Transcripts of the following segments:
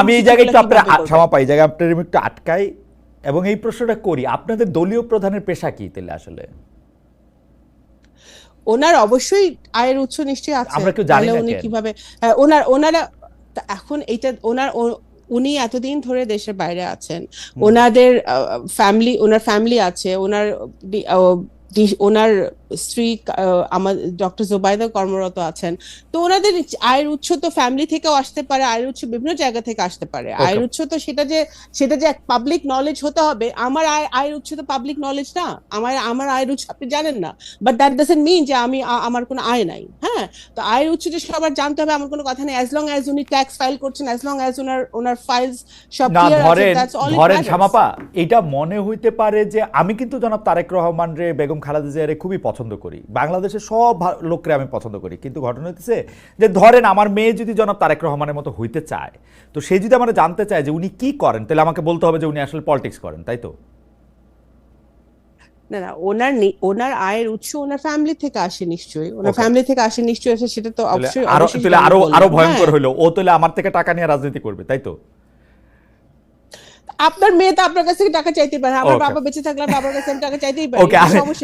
আমি এই জায়গায় একটু আপনার কীভাবে এই জায়গায় আপনার একটু আটকাই। এবং এই প্রশ্নটা করি আপনাদের দলীয় প্রধানের পেশা কি তাহলে আসলে? ওনার অবশ্যই আয়ের উৎস নিশ্চয়ই আছে। আমরা কেউ জানি না উনি কীভাবে হ্যাঁ, ওনার ওনারা এখন এইটা ওনার উনি এতদিন ধরে দেশের বাইরে আছেন। ওনাদের ফ্যামিলি ওনার ফ্যামিলি আছে ওনার ওনার স্ত্রী আমার ডক্টর জোবাইদা কর্মরত আছেন। তো ওনাদের আয়ের উৎস তো ফ্যামিলি থেকেও আসতে পারে আয়ের উৎস বিভিন্ন জায়গা থেকে আসতে পারে। আয়ের উৎস তো সেটা যে সেটা যে পাবলিক নলেজ হতে হবে আমার আয় আয়ের উৎস তো পাবলিক নলেজ না। আমার আমার আয়ের উৎস আপনি জানেন না। বাট দ্যাট ডাজেন্ট মিন যে আমি আমার কোনো আয় নাই হ্যাঁ? তো আয়ের উৎস যে সবার জানতে হবে আমার কোনো কথা নেই। অ্যাজ লং অ্যাজ উনি ট্যাক্স ফাইল করছেন অ্যাজ লং অ্যাজ ওনার ওনার ফাইলস সব ধরেন দ্যাটস অল ধরেন শ্যামাপা এটা মনে হইতে পারে যে আমি কিন্তু জনাব তারেক রহমান রে বেগম খালেদা জিয়ারে খুবই পছন্দ করি। বাংলাদেশের সব লোকরে আমি পছন্দ করি। কিন্তু ঘটনা হইতেছে যে ধরেন আমার মেয়ে যদি জনাব তারেক রহমানের মতো হইতে চায় তো সে যদি আমার জানতে চায় যে উনি কি করেন তাহলে আমাকে বলতে হবে যে উনি আসলে পলিটিক্স করেন তাই তো? না না ওনার ওনার আয়ের উৎস ওনার ফ্যামিলি থেকে আসে নিশ্চয়ই। ওনার ফ্যামিলি থেকে আসে নিশ্চয়ই সেটা তো অবশ্যই আরও আরও আরও ভয়ঙ্কর হ্যাঁ। হইল। ও তাহলে আমার থেকে টাকা নিয়ে রাজনীতি করবে তাই তো? আপনার মেয়ে তো আপনার কাছ টাকা চাইতে পারে আমার বাবা বেঁচে থাকলে বাবার কাছে আমি টাকা চাইতেই পারি। ওকে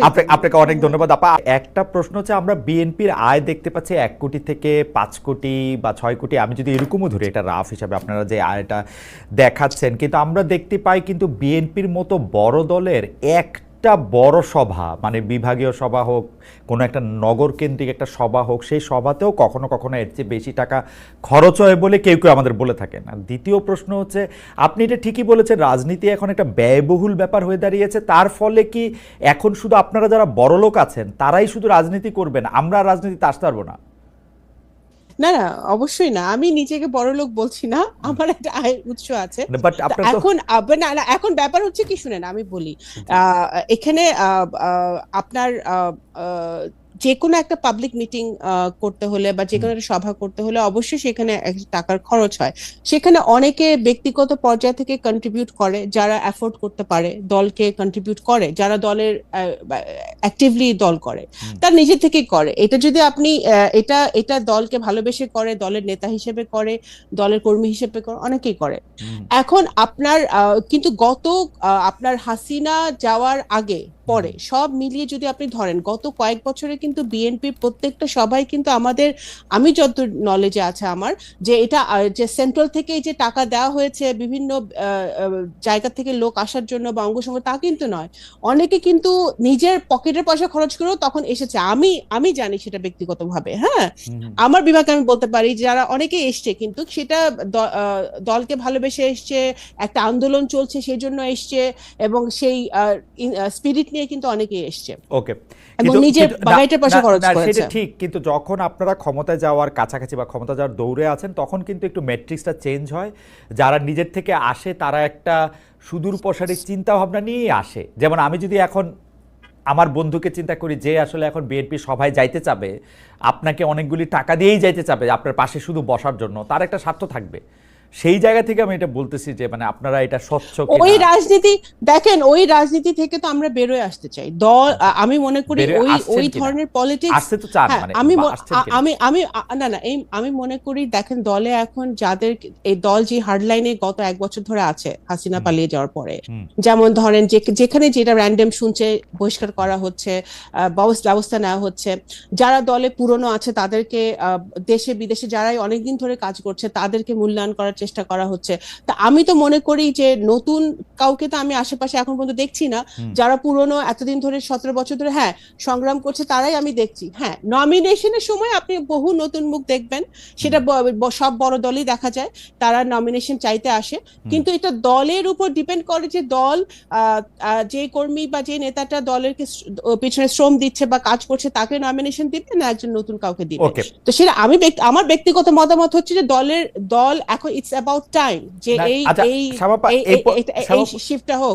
আপনি আপনাকে অনেক ধন্যবাদ। আপা একটা প্রশ্ন হচ্ছে আমরা বিএনপির আয় দেখতে পাচ্ছি এক কোটি থেকে পাঁচ কোটি বা ছয় কোটি। আমি যদি এরকমও ধরি এটা রাফ হিসাবে আপনারা যে আয়টা দেখাচ্ছেন কিন্তু আমরা দেখতে পাই কিন্তু বিএনপির মতো বড় দলের একটা বড় সভা মানে বিভাগীয় সভা হোক, কোনো একটা নগর কেন্দ্রিক একটা সভা হোক, সেই সভাতেও কখনো কখনো এর চেয়ে বেশি টাকা খরচ হয় বলে কেউ কেউ আমাদের বলে থাকেন। আর দ্বিতীয় প্রশ্ন হচ্ছে, আপনি এটা ঠিকই বলেছেন, রাজনীতি এখন একটা ব্যয়বহুল ব্যাপার হয়ে দাঁড়িয়েছে, তার ফলে কি এখন শুধু আপনারা যারা বড় লোক আছেন, তারাই শুধু রাজনীতি করবেন? আমরা রাজনীতিতে আসতে পারব না। না না অবশ্যই না। আমি নিজেকে বড় লোক বলছি না আমার একটা আয়ের উৎস আছে। এখন না না এখন ব্যাপার হচ্ছে কি শুনেন আমি বলি আহ, এখানে আহ, আহ, আপনার আহ, আহ, যে কোনো একটা পাবলিক মিটিং করতে হলে বা যে কোনো একটা সভা করতে হলে অবশ্যই সেখানে টাকার খরচ হয়। সেখানে অনেকে ব্যক্তিগত পর্যায় থেকে কন্ট্রিবিউট করে যারা অ্যাফোর্ড করতে পারে দলকে কন্ট্রিবিউট করে যারা দলের অ্যাক্টিভলি দল করে। তার নিজে থেকেই করে। এটা যদি আপনি এটা এটা দলকে ভালোবেসে করে দলের নেতা হিসেবে করে দলের কর্মী হিসেবে করে অনেকেই করে। এখন আপনার কিন্তু গত আপনার হাসিনা যাওয়ার আগে পরে। সব মিলিয়ে যদি আপনি ধরেন গত কয়েক বছরে কিন্তু বিএনপির প্রত্যেকটা সবাই কিন্তু আমাদের আমি যত নলেজে আছে আমার যে এটা যে সেন্ট্রাল থেকে যে টাকা দেওয়া হয়েছে বিভিন্ন জায়গা থেকে লোক আসার জন্য বা অঙ্গসঙ্গ তা কিন্তু নয়। অনেকে কিন্তু নিজের পকেটের পয়সা খরচ করেও তখন এসেছে। আমি আমি জানি সেটা ব্যক্তিগতভাবে হ্যাঁ। আমার বিভাগে আমি বলতে পারি যারা অনেকে এসছে কিন্তু সেটা দলকে ভালোবেসে এসছে একটা আন্দোলন চলছে সেই জন্য এসছে এবং সেই স্পিরিট নিয়ে কিন্তু অনেকে এসছে। ওকে। এবং নিজের পয়সা না- খরচ করেছে। সেটা ঠিক কিন্তু যখন আপনারা ক্ষমতায় যাওয়ার কাছাকাছি বা ক্ষমতা যাওয়ার দৌড়ে আছেন তখন কিন্তু একটু ম্যাট্রিক্সটা চেঞ্জ হয়। যারা নিজের থেকে আসে তারা একটা সুদূর প্রসারী চিন্তা ভাবনা নিয়েই আসে। যেমন আমি যদি এখন আমার বন্ধুকে চিন্তা করি যে আসলে এখন বিএনপি সভায় যাইতে চাবে আপনাকে অনেকগুলি টাকা দিয়েই যাইতে চাবে আপনার পাশে শুধু বসার জন্য তার একটা স্বার্থ থাকবে। সেই জায়গা থেকে আমি এটা বলতেছি যে মানে আপনারা এটা স্বচ্ছ ওই রাজনীতি দেখেন ওই রাজনীতি থেকে তো আমরা বেরোয় আসতে চাই। দল আমি মনে করি ওই ওই ধরনের পলিটিক্স আসতে তো চান হ্যাঁ, মানে আমি? আমি আমি না না এই আমি মনে করি দেখেন দলে এখন যাদের এই দল যে হার্ডলাইনে গত এক বছর ধরে আছে হাসিনা পালিয়ে যাওয়ার পরে যেমন ধরেন যে যেখানে যেটা র্যান্ডম শুনছে বহিষ্কার করা হচ্ছে ব্যবস্থা নেওয়া হচ্ছে যারা দলে পুরনো আছে তাদেরকে আহ, দেশে বিদেশে যারাই অনেকদিন ধরে কাজ করছে তাদেরকে মূল্যায়ন করার চেষ্টা করা হচ্ছে। তা আমি তো মনে করি যে নতুন কাউকে তো আমি আশেপাশে এখন পর্যন্ত দেখছি না। যারা পুরনো এতদিন ধরে সতেরো বছর ধরে হ্যাঁ সংগ্রাম করছে তারাই আমি দেখছি। হ্যাঁ নমিনেশনের সময় আপনি বহু নতুন মুখ দেখবেন। সেটা সব বড় দলই দেখা যায় তারা নমিনেশন চাইতে আসে। কিন্তু এটা দলের উপর ডিপেন্ড করে যে দল যে কর্মী বা যে নেতাটা দলের পিছনে শ্রম দিচ্ছে বা কাজ করছে তাকে নমিনেশন দিবে না একজন নতুন কাউকে দিবে। তো সেটা আমি আমার ব্যক্তিগত মতামত হচ্ছে যে দলের দল এখন ইটস অ্যাবাউট টাইম যে এই আচ্ছা, এই এই- শিফটটা হোক